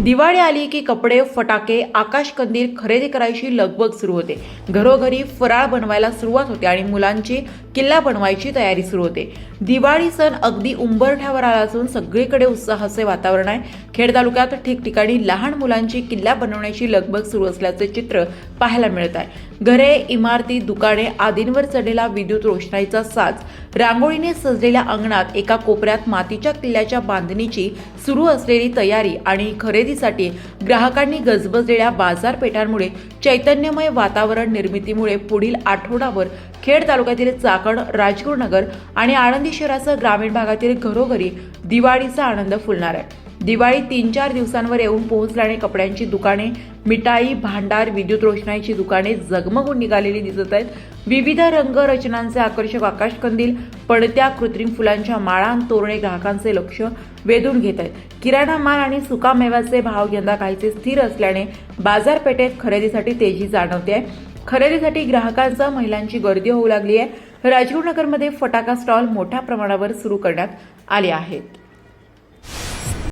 दिवाळी आली की कपडे फटाके आकाशकंदील खरेदी करायची लगबग सुरू होते. घरोघरी फराळ बनवायला सुरुवात होते आणि मुलांची किल्ला बनवायची तयारी सुरू होते. दिवाळी सण अगदी उंबरठ्यावर आला असून सगळीकडे उत्साहाचे वातावरण आहे. खेड तालुक्यात ठिकठिकाणी लहान मुलांची किल्ला बनवण्याची लगबग सुरू असल्याचे चित्र पाहायला मिळत आहे. घरे इमारती दुकाने आदींवर चढलेला विद्युत रोषणाईचा साज रांगोळीने सजलेल्या अंगणात एका कोपऱ्यात मातीच्या किल्ल्याच्या बांधणीची सुरू असलेली तयारी आणि खरेदीसाठी ग्राहकांनी गजबजलेल्या बाजारपेठांमुळे चैतन्यमय वातावरण निर्मितीमुळे पुढील आठवडाभर खेड तालुक्यातील चाकण राजगुरुनगर आणि आळंदी शहरासह ग्रामीण भागातील घरोघरी दिवाळीचा आनंद फुलणार आहे. दिवाळी तीन चार दिवसांवर येऊन पोहोचल्याने कपड्यांची दुकाने मिठाई भांडार विद्युत रोषणाईची दुकाने जगमगून निघालेली दिसत आहेत. विविध रंग रचनांचे आकर्षक आकाशकंदील पडत्या कृत्रिम फुलांच्या माळा तोरणे ग्राहकांचे लक्ष वेधून घेत आहेत. किराणा माल आणि सुकामेव्याचे भाव यंदा काहीसे स्थिर असल्याने बाजारपेठेत खरेदीसाठी तेजी जाणवते आहे. खरेदीसाठी ग्राहकांचा महिलांची गर्दी होऊ लागली आहे. राजगुरुनगरमध्ये फटाका स्टॉल मोठ्या प्रमाणावर सुरू करण्यात आले आहेत.